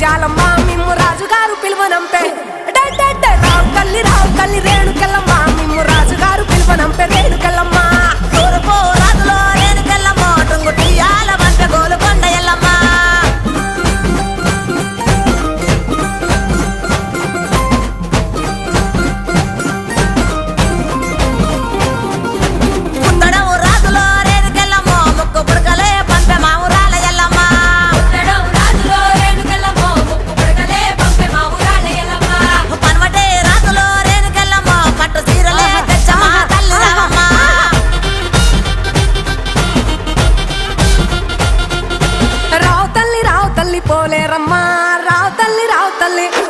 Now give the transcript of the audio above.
చాలమ్మా మేము రాజుగారు పిలువనంపే. తల్లి పోలేరమ్మ రావు తల్లి రావు తల్లి.